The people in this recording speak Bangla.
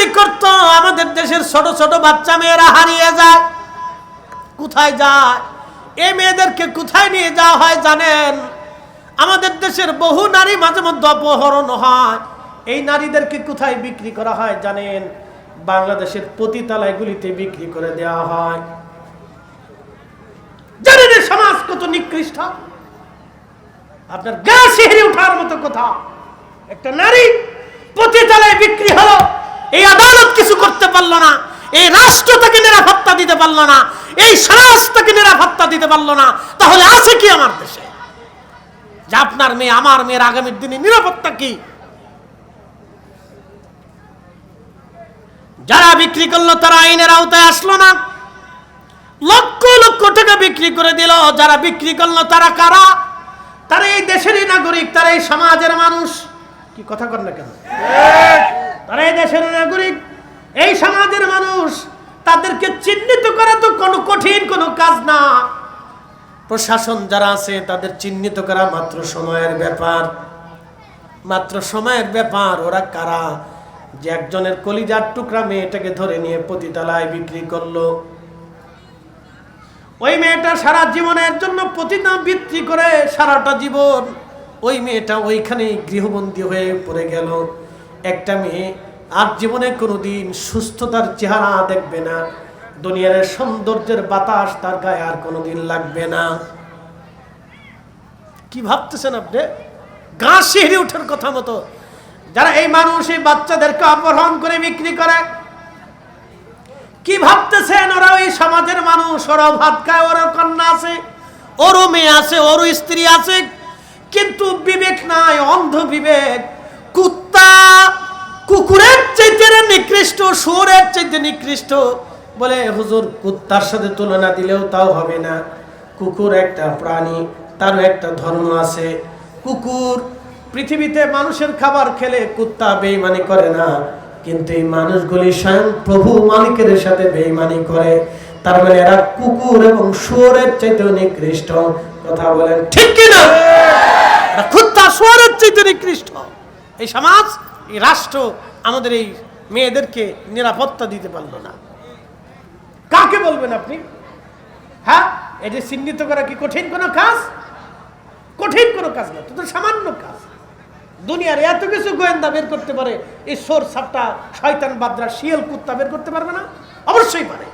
চুরি করত, আমাদের দেশের ছোট ছোট বাচ্চা মেয়েরা হারিয়ে যায়। কোথায় যায়? এই মেয়েদেরকে কোথায় নিয়ে যাওয়া হয় জানেন? আমাদের দেশের বহু নারী মাঝে মধ্যে অপহরণ হয়। এই নারীদেরকে কোথায় বিক্রি করা হয় জানেন? বাংলাদেশের পতিতালয়গুলিতে বিক্রি করে দেওয়া হয়। জানেন সমাজ কত নিকৃষ্ট? আপনার গা শিহরে ওঠার মতো কথা। একটা নারী পতিতালয়ে বিক্রি হলো। এই আদালত কিছু করতে পারল না। এই রাষ্ট্র তাকে নিরাপত্তা দিতে পারল না। এই সমাজ তাকে নিরাপত্তা দিতে পারল না। তাহলে আছে কি আমার দেশে? যে আপনার মেয়ে, আমার মেয়ের আগামীর দিনে নিরাপত্তা কি? যারা বিক্রি করল তারা আইনের আওতায় আসলো না। লক্ষ লক্ষ টাকা বিক্রি করে দিল। যারা বিক্রি করল তারা কারা? তারা এই দেশেরই নাগরিক, তারা এই সমাজের মানুষ। কি কথা কর না কেন? তারা এই দেশের নাগরিক, এই সমাজের মানুষ, তাদেরকে চিহ্নিত করা তো কোনো কঠিন কোনো কাজ না। প্রশাসন যারা আছে, তাদের চিহ্নিত করা মাত্র সময়ের ব্যাপার। মাত্র সময়ের ব্যাপার, ওরা কারা? যে একজনের কলিজার টুকরা মেয়েটাকে ধরে নিয়ে পতিতালায় বিক্রি করল। ওই মেয়েটা সারা জীবনের জন্য প্রতিদান বিক্রি করে সারাটা জীবন, ওই মেয়েটা ওইখানেই গৃহবন্দী হয়ে পড়ে গেল। একটা মেয়ে আর জীবনে কোনোদিন সুস্থতার চেহারা দেখবে না। দুনিয়ার সৌন্দর্যের বাতাস তার গায়ে আর কোনোদিন লাগবে না। কি ভাবতেছেন আপনি? গা শিহরে ওঠার কথা মতো। যারা এই মানুষ, এই বাচ্চাদেরকে অপহরণ করে বিক্রি করে, কি ভাবতেছেন? ওরা ওই সমাজের মানুষ ওরা ভাত খায় ওরা কন্যা আছে, ওরও মেয়ে আছে, ওরও স্ত্রী আছে। কিন্তু বিবেক নাই, অন্ধ বিবেক। কুকুরের চাইতে নিকৃষ্ট শুয়োরের চাইতে নিকৃষ্ট বলে হুজুর কুত্তার সাথে তুলনা দিলেও তাও হবে না। কুকুর একটা প্রাণী তারও একটা ধর্ম আছে। কুকুর পৃথিবীতে মানুষের খাবার খেলে কুত্তা বেইমানি করে না কিন্তু এই মানুষগুলি স্বয়ং প্রভু মালিকের সাথে বেইমানি করে। তার মানে এরা কুকুর এবং শুয়োরের চাইতেও নিকৃষ্ট। কথা বলেন ঠিক কিনা কুত্তা শুয়োরের চাইতে নিকৃষ্ট। এই সমাজ এই রাষ্ট্র আমাদের এই মেয়েদেরকে নিরাপত্তা দিতে পারল না। কাকে বলবেন আপনি? হ্যাঁ? এই যে চিহ্নিত করা কি কঠিন কোনো কাজ? কঠিন কোনো কাজ না তো সামান্য কাজ। দুনিয়ার এত কিছু গোয়েন্দা বের করতে পারে, এই সোর সাপটা শয়তান, বাদরা, শিয়াল, কুত্তা বের করতে পারবে না? অবশ্যই পারে।